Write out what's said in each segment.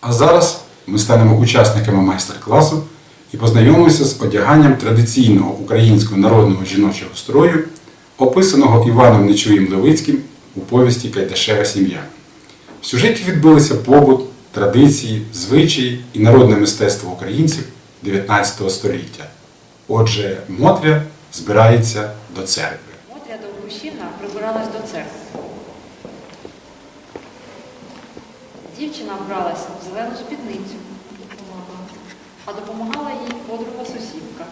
А зараз ми станемо учасниками майстер-класу і познайомимося з одяганням традиційного українського народного жіночого строю, описаного Іваном Нечуєм Левицьким у повісті Кайдашева сім'я. В сюжеті відбилися побут, традиції, звичаї і народне мистецтво українців 19 століття. Отже, Мотря збирається до церкви. Мотря Довгущина прибиралась до церкви. Дівчина вбралася в зелену спідницю, а допомагала їй подруга сусідка.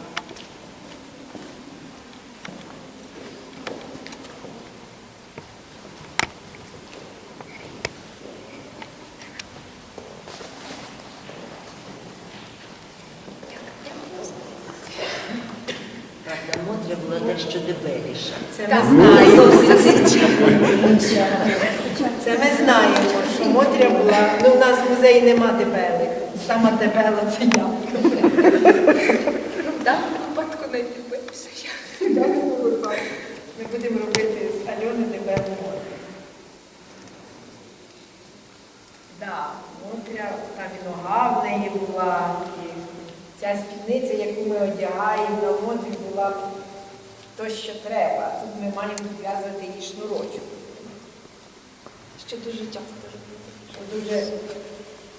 Мотря була дещо дебеліша. Це ми знаємо. Це ми знаємо, Мотря була. Ну, у нас в музеї нема дебелих. Сама дебела це я. В даному випадку не відбився я. Ми будемо робити з Альони дебелу Мотрю. Да, Мотря, там і нога в неї була, і ця спідниця, яку ми одягаємо на Мотрі, була то, що треба. Тут ми маємо зв'язати її шнурочок. Що дуже часто дуже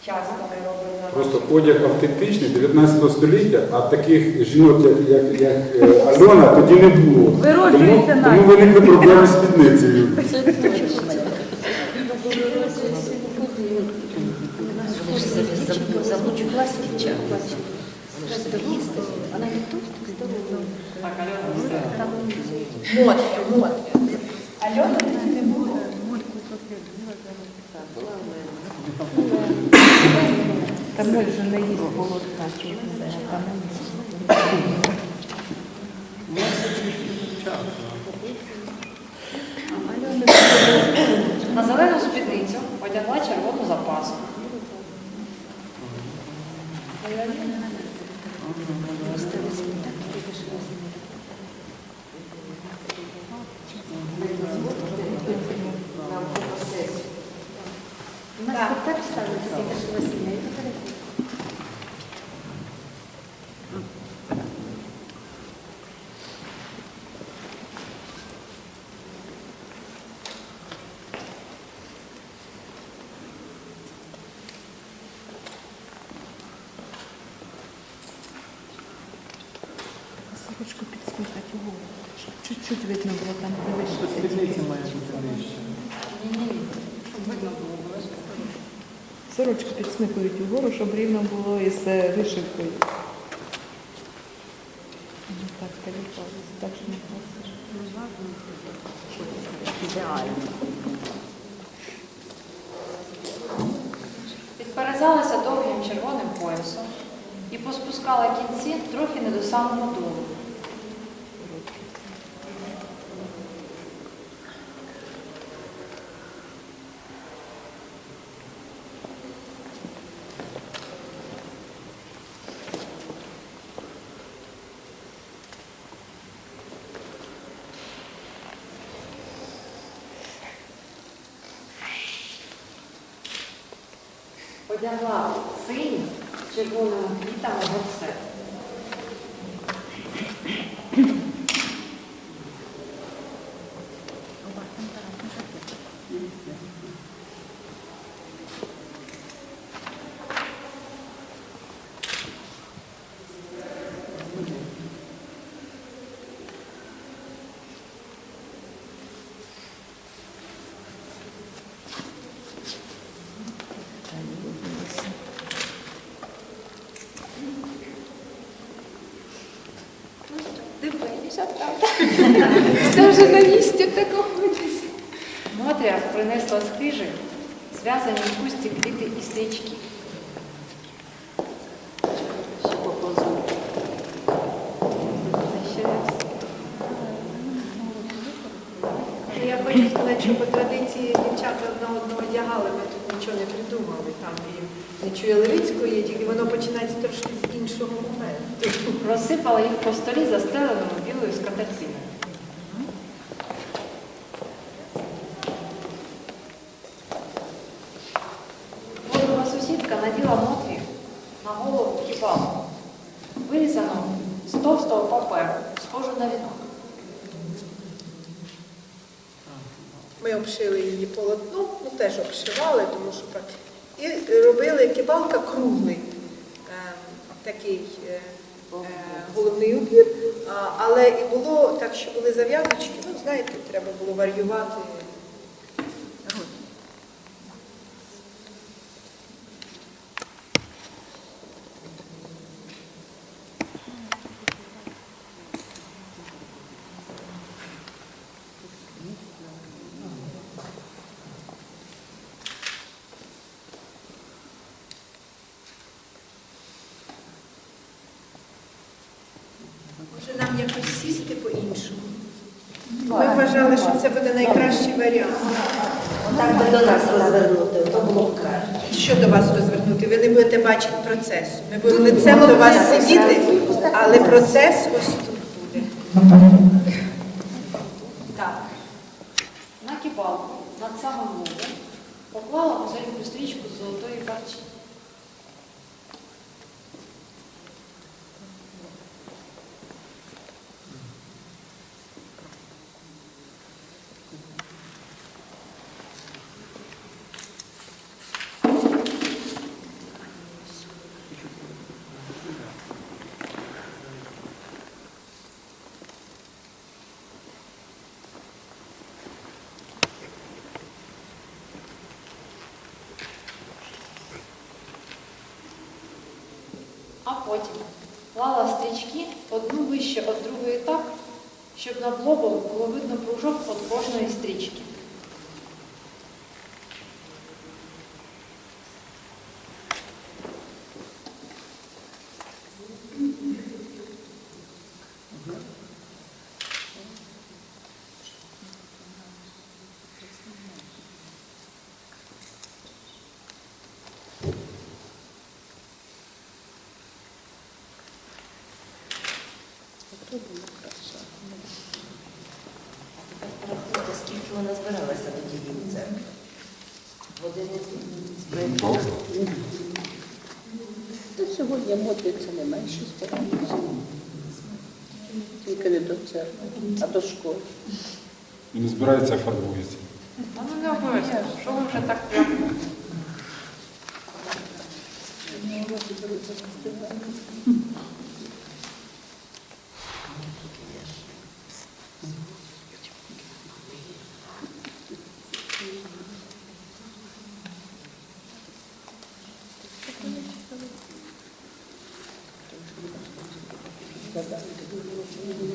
часто ми робимо Просто одяг автентичний 19 століття, а таких жінок, як, як, як е, Альона, тоді не було. Тому, тому виникли проблеми з спідницею. Забуч клас вівча. Так, Альона, все. Мотря, Мотря. Альона тоді не було. Та може не їсть холодка, чи там На зелену спідницю одягла червону запаску. Сорочку підсмикати угору. Щоб чуть-чуть видно було там вище. Спідниця має бути нижче. Сорочку підсмикують угору, щоб рівно було із вишивкою. Ну, Так, коліпалося, так що не просиш. Підперезалася довгим червоним поясом і поспускала кінці трохи не до самого долу. Одягла синій з червоними квітами горсет. Дебеліша, правда? Все вже на місці в такому одязі. Мотря принесла з хижі зв'язані в кусті квіти і стрічки. Я хочу сказати, що по традиції дівчата одна одного одягали, ми тут нічого не придумали. Там і не чує Левицької, тільки воно починається трошки з іншого моменту. Розсипала їх по столі, застеленому білою скатертиною. Подруга сусідка наділа Мотрі на кібалу, вирізану з товстого паперу, схожу на вінок. Ми обшили її полотном, ну теж обшивали, тому що так. І робили кибалка круглий, е, такий е, е, головний убір, але і було так, що були зав'язочки, ну знаєте, треба було варіювати. Якось по-іншому. Ми вважали, що це буде найкращий варіант. Отак би до нас розвернути, то було б краще. Що до вас розвернути? Ви не будете бачити процесу. Ми будемо лицем до вас сидіти, але процес ось тут буде. Так. На кібалку над самим лобом поклала мозаїку стрічку з золотої парчі. Потім лала стрічки одну вище од другої так, щоб над лобом було видно пружок від кожної стрічки. Рахуйте, скільки вона збиралася до тієї церкви. Години. Та сьогодні мотиться не менше стараюся. Тільки не до церкви, а до школи. І не збирається, а фарбується. Ну не обов'язково, що ви вже так прямо.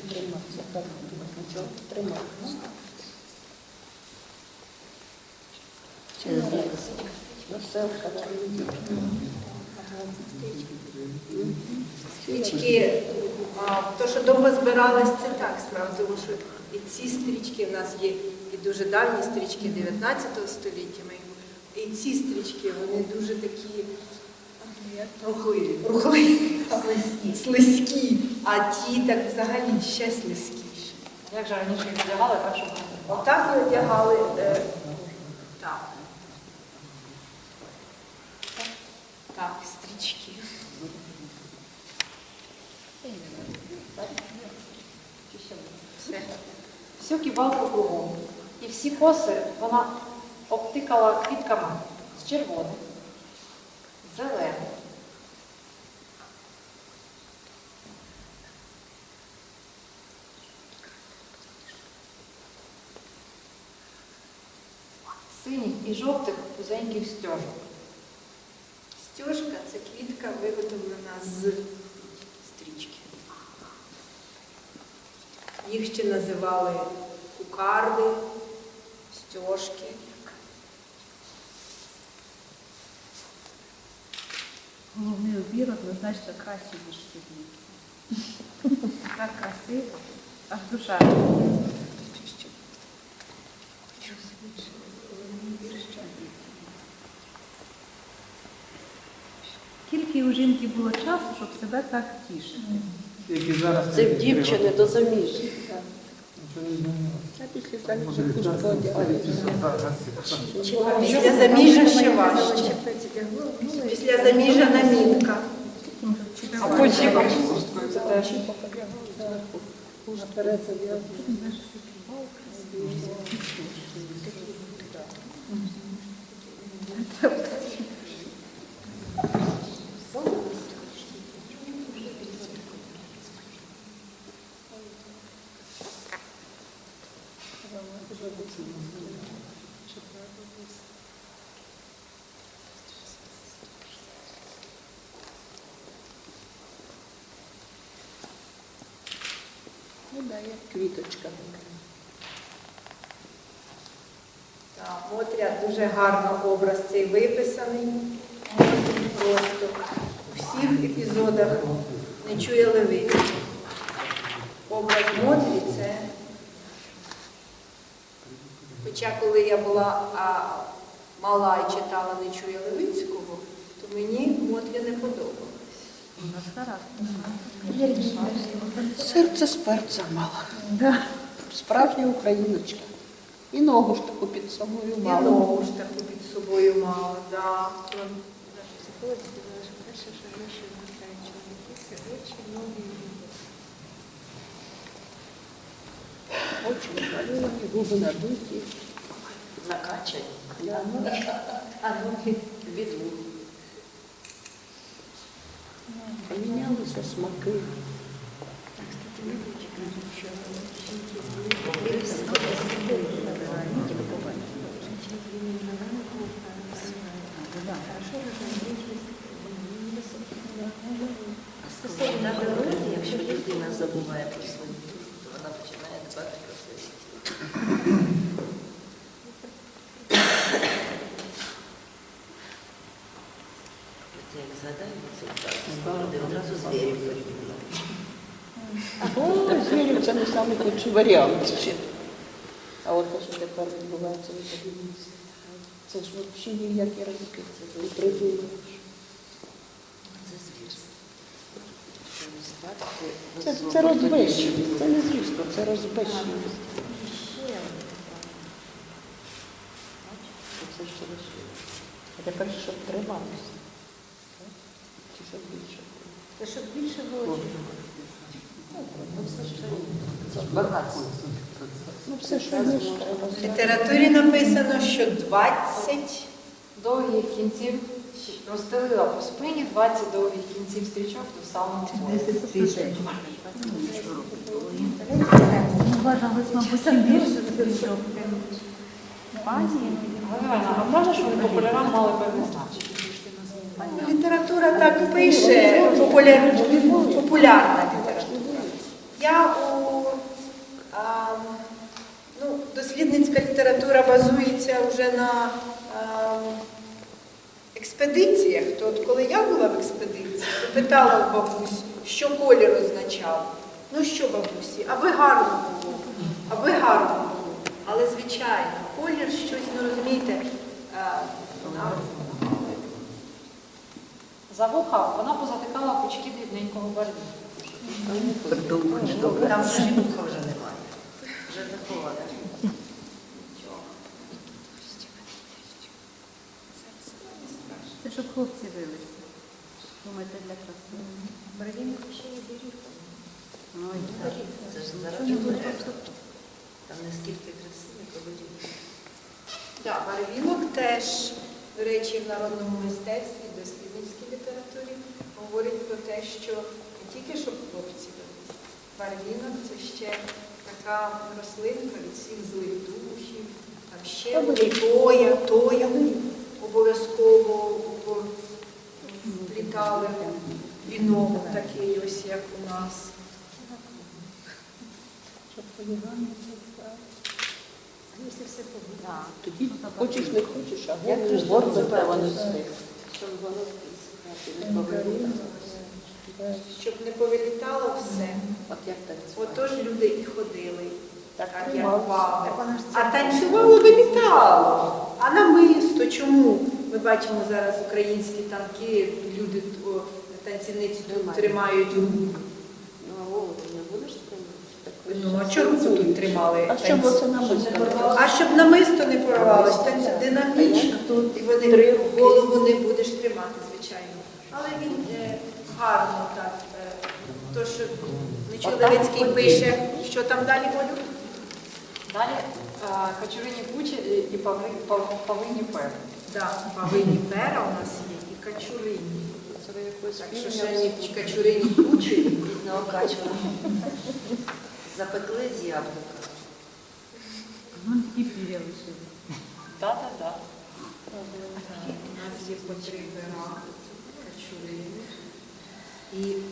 Триматися, так, нічого, триматися. Веселка, Стрічки, а, то, що довго збирались, це так справа, тому що і ці стрічки в нас є і дуже давні стрічки 19 століття. Ми- І ці стрічки, вони дуже такі рухливі, рухливі, слизькі, а ті так взагалі ще слизькіші. Як же раніше їх одягали, так щоб Отак ми одягали. Е, так. Так, стрічки. Все. всю кібалку кругом. І всі коси вона обтикала квітками з червоним, зеленим, синіх і жовтих вузеньких стежок. Стежка це квітка виготовлена з стрічки. Їх ще називали кукарди, стежки. Головний обір однозначно кращий, ніж спідники. Так красиво, аж душа. Скільки у жінки було часу, щоб себе так тішити? Які зараз Це в дівчини до заміжжя. Після заміжжя ще важче. Після заміжжя намітка. А потім це теж. Ну да, як квіточка. Так, Мотря дуже гарно образ цей виписаний. Просто у всіх епізодах не чує левиці. Образ Мотрі це. Хоча коли я була а, мала і читала не чує Левицького, то мені Мотря не подобалась. Серце з перцем мала. Да. Справжня україночка. І ногу ж таку під собою мала. І ногу ж таку під собою мала. Да. Очі намальовані, губи надуті. Накачані. Да, ну, А ноги від вух. Помінялися смаки. А скажіть, на природі, якщо людина забуває про свої, то О, звірів це не саме худший варіант. ще. А от те, що тепер відбувається, не подивіться. Це ж взагалі ніякі ризики. Це не придумаєш. Це звірство. Це, це розбещення, Це не звірство, це розбещеність. Це ж лише. А тепер щоб трималося. Чи щоб більше? Це щоб більше було. Це ж багатство. Ну все, що є, В літературі написано, що 20 Довгих кінців розстелила по спині 20 довгих кінців стрічок до самого моря. Галина, а правда, що вони популярам мали певне значення? Література так пише, популярна література. Я ну, дослідницька література базується вже на експедиціях. То от коли я була в експедиції, то питала у бабусь, що колір означав. Ну що, бабусі, аби гарно було, аби гарно було. Але звичайно, колір щось, ну розумієте, За вуха вона позатикала пучки дрібненького барвінка. Там вже вуха вже заховали. Це щоб хлопці вилися. Думаєте, для краси. Барвінок ще є бірюк. Ой, так. Це ж заради кольору. Там не скільки красивих кольорів. Да, барвінок теж, до речі, в народному мистецтві, дослідницькій літературі говорить про те, що не тільки щоб хлопці. Барвінок це ще така рослинка від всіх злих духів, там ще буде тоя, тоя обов'язково плітали вінок такий ось, як у нас. Щоб полігами Тоді хочеш не хочеш, а Як голову ж називається? нести. Щоб воно не повинно. Щоб не повилітало все. От як танцювали. Отож люди і ходили. Так Так як вали. А танцювало вилітало. А намисто чому? Ми бачимо зараз українські танки, люди танцівниці тут тримають руку. Ну, а не тут тримали? А щоб оце намисто? А щоб намисто не порвалось, то це динамічно. І вони голову не будеш тримати, звичайно. Але він е, гарно так. Е, то, що Нечоловецький пише, що там далі Олю? Далі а, кочурині кучі і пави- пав- павині пер. Да, павині пера у нас є і качурині. Так що ще ні качурині кучі. Бідного качура. Запекли з яблука. Ну, такі піря лишили. Да-да-да. У нас є по три пера качурини і.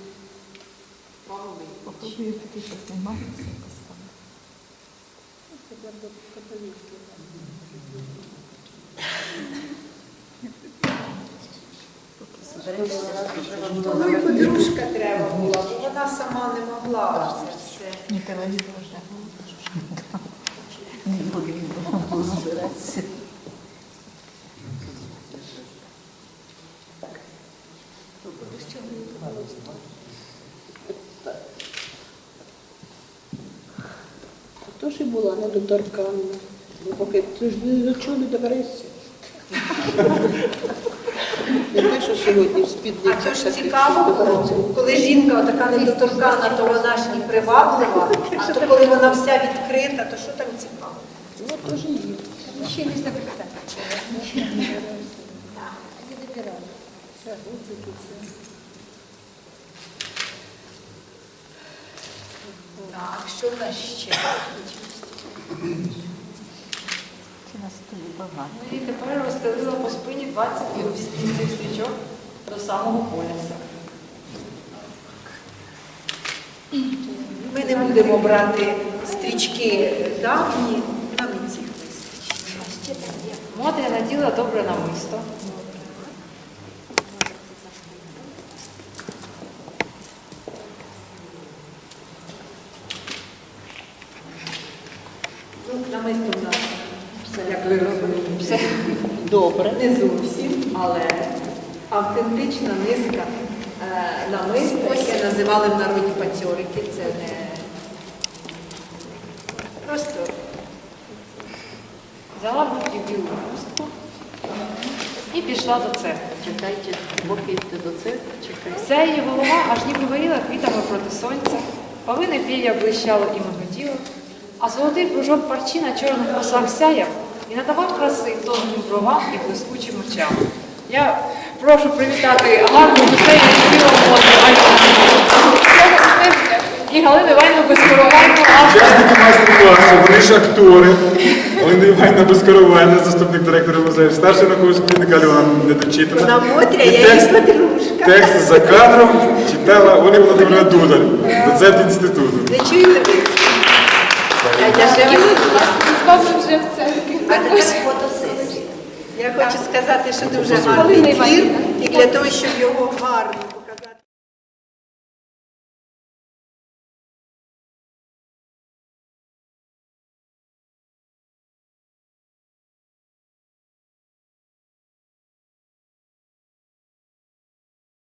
Попробую таки щось займатися. Ну і подружка треба була, бо вона сама не могла це все. Не телевізор вже. Не буде він було збиратися. То ж і була недоторканна. Ну, поки ти ж ні до чого не доберешся. Не те, що сьогодні в А спідницях це ж цікаво було, коли жінка така недоторкана, то вона ж і приваблива, а то коли вона вся відкрита, то що там цікаво? Ну, то ж і є. Ще не запитати. Так, що в нас ще? На столі багато. Ну і тепер розстелила по спині 20 цих стрічок до самого пояса. Ми не будемо брати стрічки давні, нам і цих вистачить. Мотря наділа добре намисто. Ну, намисто в нас, як ви розумієте, Все. Добре. не зовсім, але автентична низка е, намисто, яке називали в народі пацьорики. Це не просто Взяла руки білу хустку і пішла до церкви. Чекайте, поки йти до церкви, чекайте. Вся її голова аж ніби горіла квітами проти сонця, павине пір'я блищало і миготіло, а золотий кружок парчі на чорних косах сяяв і надавав краси тонким бровам і блискучим очам. Я прошу привітати гарну білого і Галину Іванівну Безкоровайну, Учасники майстер-класу, вони ж актори. Олена Іванівна Безкоровайна, заступник директора музею, старший науковий спільник Альона недочитана. вона Мотря, І я її текст- подружка. Текст за кадром читала Оля Володимирівна Дудаль, доцент інституту. Не чую. Я вже в церкві. А тепер фотосесія. Я хочу сказати, що дуже гарний твір, і для того, щоб його гарно